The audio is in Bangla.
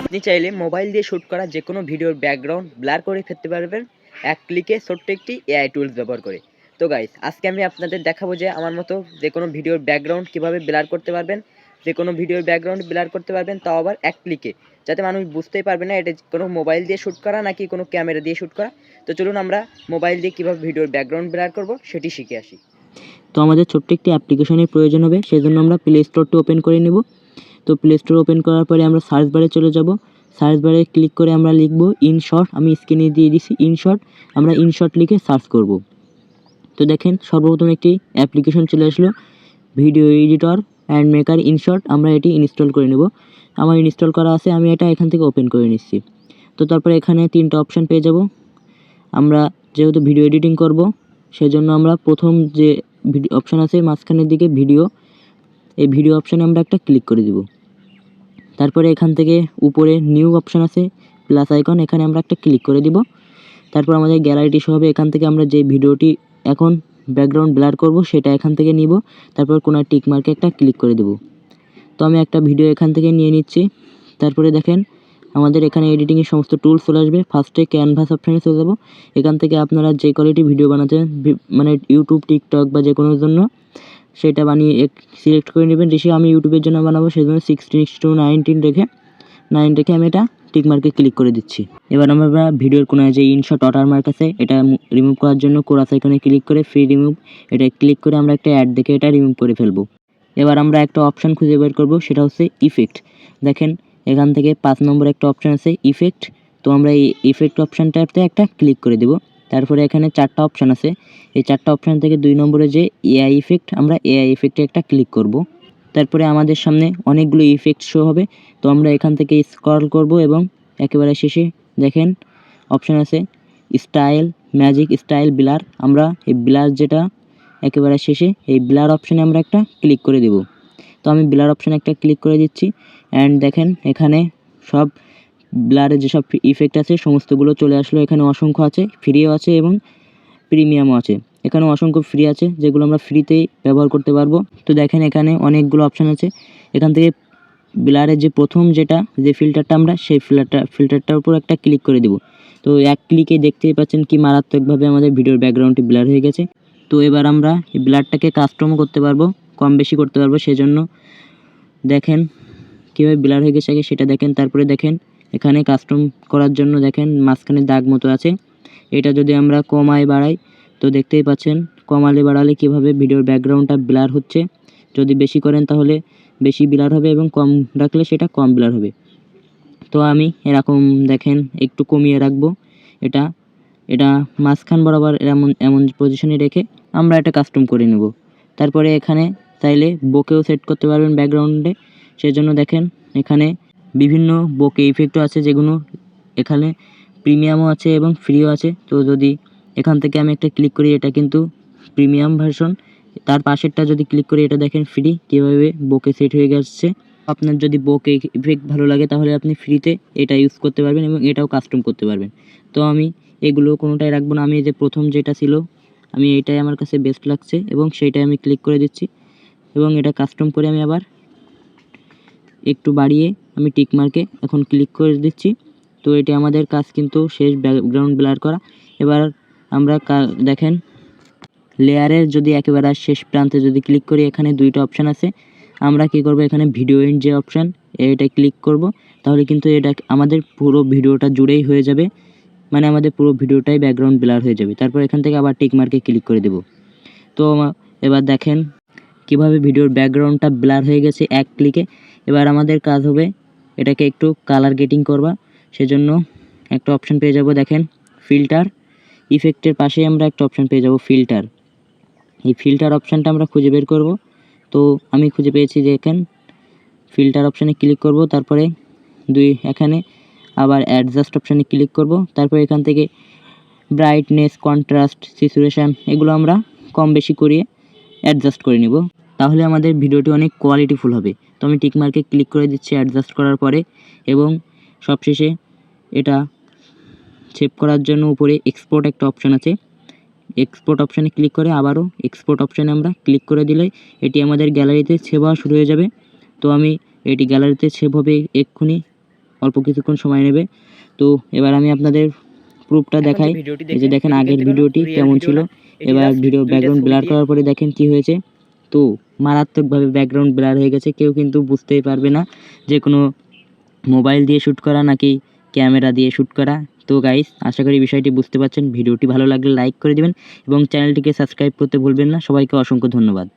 আপনি চাইলে মোবাইল দিয়ে শ্যুট করা যে কোনো ভিডিওর ব্যাকগ্রাউন্ড ব্লার করে ফেলতে পারবেন। এক ক্লিকে ছোট্ট একটি এআই টুলস ব্যবহার করে। তো গাইস আজকে আমি আপনাদের দেখাবো যে আমার মতো যে কোনো ভিডিওর ব্যাকগ্রাউন্ড কীভাবে ব্লার করতে পারবেন যে কোনো ভিডিওর ব্যাকগ্রাউন্ড ব্লার করতে পারবেন, তাও আবার এক ক্লিকে যাতে মানুষ বুঝতেই পারবে না এটা কোনো মোবাইল দিয়ে শ্যুট করা নাকি কোনো ক্যামেরা দিয়ে শ্যুট করা। তো চলুন আমরা মোবাইল দিয়ে কীভাবে ভিডিওর ব্যাকগ্রাউন্ড ব্লার করব, সেটি শিখে আসি। তো আমাদের ছোট্ট একটি অ্যাপ্লিকেশনের প্রয়োজন হবে সেই জন্য আমরা প্লে স্টোরটি ওপেন করে নেব। তো প্লে স্টোর ওপেন করার পরে আমরা সার্চ বারে চলে যাব। সার্চ বারে ক্লিক করে আমরা লিখব ইনশর্ট আমি স্ক্রিনে দিয়ে দিছি ইনশর্ট আমরা ইনশর্ট লিখে সার্চ করব। তো দেখেন, সর্বপ্রথম একটি অ্যাপ্লিকেশন চলে আসলো video editor and maker InShot আমরা এটি ইনস্টল করে নেব। আমার ইনস্টল করা আছে, আমি এটা এখান থেকে ওপেন করে নিচ্ছি। তো তারপরে এখানে তিনটা অপশান পেয়ে যাব। আমরা যেহেতু ভিডিও এডিটিং করব সেজন্য আমরা প্রথম যে ভিডিও অপশান আছে মাঝখানের দিকে ভিডিও এই ভিডিও অপশানে আমরা একটা ক্লিক করে দিব। তারপরে এখান থেকে উপরে নিউ অপশান আছে প্লাস আইকন এখানে আমরা একটা ক্লিক করে দিব। তারপর আমাদের গ্যালারিটি শো হবে, এখান থেকে আমরা যে ভিডিওটি এখন ব্যাকগ্রাউন্ড ব্লার করব, সেটা এখান থেকে নিব। তারপর কোনো টিক মার্কে একটা ক্লিক করে দেব। তো আমি একটা ভিডিও এখান থেকে নিয়ে নিচ্ছি। তারপরে দেখেন আমাদের এখানে এডিটিংয়ের সমস্ত টুলস চলে আসবে। ফার্স্টে ক্যানভাস অপশানে চলে যাব। এখান থেকে আপনারা যে কোয়ালিটি ভিডিও বানাতে মানে ইউটিউব টিকটক বা যে কোনোর জন্য সেটা বানিয়ে এক সিলেক্ট করে নেবেন। রেশি আমি ইউটিউবের জন্য বানাবো সেই জন্য সিক্সটিন টু নাইনটিন রেখে নাইন রেখে আমি এটা টিক মার্কে ক্লিক করে দিচ্ছি। এবার আমরা ভিডিওর কোনো যে ইনশট ওয়াটারমার্ক আছে, এটা রিমুভ করার জন্য কোরাস আইকনে ক্লিক করে ফ্রি রিমুভ এটা ক্লিক করে আমরা একটা অ্যাড দেখে এটা রিমুভ করে ফেলব। এবার আমরা একটা অপশান খুঁজে বের করব, সেটা হচ্ছে ইফেক্ট দেখেন এখান থেকে পাঁচ নম্বর একটা অপশান আছে ইফেক্ট তো আমরা এই ইফেক্ট অপশানটাতে একটা ক্লিক করে দেব। তারপরে এখানে চারটা অপশান আছে। এই চারটা অপশান থেকে দুই নম্বরে যে এআই ইফেক্ট আমরা এআই ইফেক্টে একটা ক্লিক করব। তারপরে আমাদের সামনে অনেকগুলো ইফেক্ট শো হবে। তো আমরা এখান থেকে স্ক্রল করব এবং একেবারে শেষে দেখেন অপশান আছে স্টাইল ম্যাজিক স্টাইল ব্লার আমরা এই ব্লার যেটা একেবারে শেষে এই ব্লার অপশানে আমরা একটা ক্লিক করে দেব। তো আমি ব্লার অপশানে একটা ক্লিক করে দিচ্ছি। অ্যান্ড দেখেন, এখানে সব ব্লারের যেসব ইফেক্ট আছে, সমস্তগুলো চলে আসলো। এখানে অসংখ্য আছে ফ্রিও আছে এবং প্রিমিয়ামও আছে। এখানে অসংখ্য ফ্রি আছে, যেগুলো আমরা ফ্রিতেই ব্যবহার করতে পারব। তো দেখেন, এখানে অনেকগুলো অপশান আছে। এখান থেকে ব্লারের যে প্রথম যেটা, যে ফিল্টারটা আমরা, সেই ফিল্টারটা ফিল্টারটার উপর একটা ক্লিক করে দেবো। তো এক ক্লিকে দেখতেই পাচ্ছেন কি মারাত্মকভাবে আমাদের ভিডিওর ব্যাকগ্রাউন্ডটি ব্লার হয়ে গেছে। তো এবার আমরা এই ব্লারটাকে কাস্টমও করতে পারব। কম বেশি করতে পারব সেজন্য। দেখেন, কীভাবে ব্লার হয়ে গেছে আগে সেটা দেখেন, তারপরে দেখেন, এখানে কাস্টম করার জন্য দেখেন মাঝখানে দাগ মতো আছে। এটা যদি আমরা কমাই বাড়াই, তো দেখতেই পাচ্ছেন, কমালে বাড়ালে কীভাবে ভিডিওর ব্যাকগ্রাউন্ডটা ব্লার হচ্ছে। যদি বেশি করেন তাহলে বেশি ব্লার হবে এবং কম রাখলে সেটা কম ব্লার হবে। তো আমি এরকম দেখেন, একটু কমিয়ে রাখব। এটা এটা মাঝখান বরাবর এমন এমন পজিশনে রেখে আমরা এটা কাস্টম করে নেব। তারপরে এখানে চাইলে বোকেও সেট করতে পারবেন ব্যাকগ্রাউন্ডে সেজন্য দেখেন, এখানে বিভিন্ন বোকে ইফেক্টও আছে, যেগুলো এখানে প্রিমিয়ামও আছে এবং ফ্রিও আছে। তো যদি এখান থেকে আমি একটা ক্লিক করি, এটা কিন্তু প্রিমিয়াম ভার্সন তার পাশেরটা যদি ক্লিক করি, এটা দেখেন ফ্রি কীভাবে বোকে সেট হয়ে গেছে। আপনার যদি বোকে ইফেক্ট ভালো লাগে, তাহলে আপনি ফ্রিতে এটা ইউজ করতে পারবেন এবং এটাও কাস্টম করতে পারবেন। তো আমি এগুলো কোনোটাই রাখব না। আমি যে প্রথম যেটা ছিল, আমি এটাই আমার কাছে বেস্ট লাগছে এবং সেইটাই আমি ক্লিক করে দিচ্ছি। এবং এটা কাস্টম করে আমি আবার একটু বাড়িয়ে আমি টিক মার্কে এখন ক্লিক করে দিচ্ছি। তো এটি আমাদের কাজ কিন্তু শেষ ব্যাকগ্রাউন্ড ব্লার করা। এবার আমরা দেখেন লেয়ারের যদি একেবারে শেষ প্রান্তে যদি ক্লিক করি, এখানে দুইটা অপশান আছে। আমরা কি করব? এখানে ভিডিও এন্ড যে অপশান এটা ক্লিক করব। তাহলে কিন্তু এটা আমাদের পুরো ভিডিওটা জুড়েই হয়ে যাবে। মানে আমাদের পুরো ভিডিওটাই ব্যাকগ্রাউন্ড ব্লার হয়ে যাবে। তারপর এখান থেকে আবার টিক মার্কে ক্লিক করে দেব। তো, এবার দেখেন কীভাবে ভিডিওর ব্যাকগ্রাউন্ডটা ব্লার হয়ে গেছে এক ক্লিকে, এবার আমাদের কাজ হবে এটাকে একটু কালার গেটিং করবা। সেজন্য একটা অপশান পেয়ে যাব, দেখেন ফিল্টার ইফেক্টের পাশে আমরা একটা অপশান পেয়ে যাব ফিল্টার এই ফিল্টার অপশানটা আমরা খুঁজে বের করব। তো আমি খুঁজে পেয়েছি যে এখান ফিল্টার অপশানে ক্লিক করব, তারপরে দুই এখানে আবার অ্যাডজাস্ট অপশানে ক্লিক করব, তারপর এখান থেকে ব্রাইটনেস কন্ট্রাস্ট সিচুয়েশান এগুলো আমরা কম বেশি করিয়ে অ্যাডজাস্ট করে নিব। তাহলে আমাদের ভিডিওটি অনেক কোয়ালিটিফুল হবে। তো আমি টিক মার্কে ক্লিক করে দিচ্ছি অ্যাডজাস্ট করার পরে এবং সবশেষে এটা সেভ করার জন্য উপরে এক্সপোর্ট একটা অপশান আছে। এক্সপোর্ট অপশানে ক্লিক করে আবারও এক্সপোর্ট অপশানে আমরা ক্লিক করে দিলে এটি আমাদের গ্যালারিতে সেভ হওয়া শুরু হয়ে যাবে। তো আমি এটি গ্যালারিতে সেভ হবে এক্ষুনি অল্প কিছুক্ষণ সময় নেবে। তো এবার আমি আপনাদের প্রুফটা দেখাই। এই যে দেখেন আগের ভিডিওটি কেমন ছিল। এবার ভিডিও ব্যাকগ্রাউন্ড ব্লার করার পরে দেখেন কি হয়েছে। তো মারাত্মকভাবে ব্যাকগ্রাউন্ড ব্লার হয়ে গেছে। কেউ কিন্তু বুঝতেই পারবে না যে কোনো মোবাইল দিয়ে শ্যুট করা নাকি ক্যামেরা দিয়ে শ্যুট করা। তো গাইস আশা করি বিষয়টি বুঝতে পারছেন। ভিডিওটি ভালো লাগলে লাইক করে দিবেন এবং চ্যানেলটিকে সাবস্ক্রাইব করতে ভুলবেন না। সবাইকে অসংখ্য ধন্যবাদ।